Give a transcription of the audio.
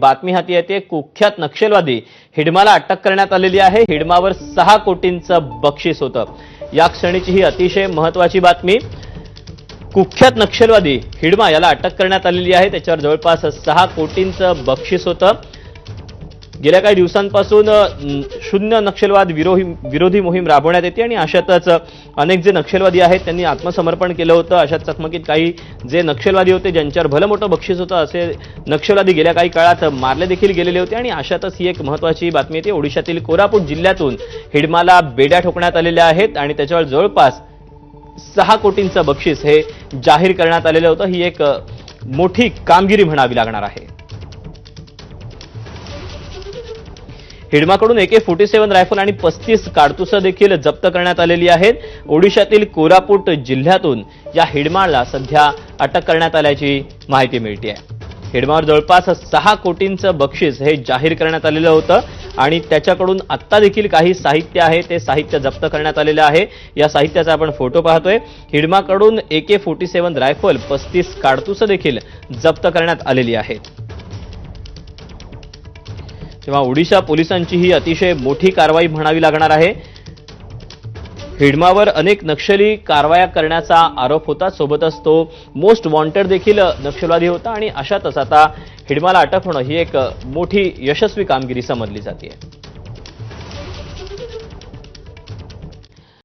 बातमी हाती येते कुख्यात नक्षलवादी हिडमाला अटक करण्यात आलेली आहे. हिडमावर सहा कोटींचं बक्षीस होतं. या क्षणीची ही अतिशय महत्वाची बातमी. कुख्यात नक्षलवादी हिडमा याला अटक करण्यात आलेली आहे. त्याच्यावर जवळपास सहा कोटींचं बक्षीस होतं. गेल्या काही दिवसांपासून शून्य नक्षलवाद विरोधी विरोधी मोहीम राबवण्यात येते आणि अशातच अनेक जे नक्षलवादी आहेत त्यांनी आत्मसमर्पण केलं होतं. अशा चकमकीत काही जे नक्षलवादी होते ज्यांच्यावर भलं मोठं बक्षीस होतं असे नक्षलवादी गेल्या काही काळात मारले देखील गेलेले होते. आणि अशातच ही एक महत्वाची बातमी येते. ओडिशातील कोरापूट जिल्ह्यातून हिडमाला बेड्या ठोकण्यात आलेल्या आहेत आणि त्याच्यावर जवळपास सहा कोटींचं बक्षीस हे जाहीर करण्यात आलेलं होतं. ही एक मोठी कामगिरी म्हणावी लागणार आहे. हिडमाकडून एके फोर्टी सेव्हन रायफल आणि पस्तीस काडतुसं देखील जप्त करण्यात आलेली आहेत. ओडिशातील कोरापूट जिल्ह्यातून या हिडमाळला सध्या अटक करण्यात आल्याची माहिती मिळते आहे हिडमावर जवळपास सहा कोटींचं बक्षीस हे जाहीर करण्यात आलेलं होतं आणि त्याच्याकडून आत्ता देखील काही साहित्य आहे ते साहित्य जप्त करण्यात आलेलं आहे. या साहित्याचा आपण फोटो पाहतोय. हिडमाकडून एके फोर्टी सेव्हन रायफल पस्तीस काडतुसं देखील जप्त करण्यात आलेली आहेत. तेव्हा ओडिशा पोलिसांची ही अतिशय मोठी कारवाई म्हणावी लागणार आहे. हिडमावर अनेक नक्षली कारवाया करण्याचा आरोप होता. सोबतच तो मोस्ट वॉन्टेड देखील नक्षलवादी होता आणि अशातच आता हिडमाला अटक होणं ही एक मोठी यशस्वी कामगिरी समजली जाते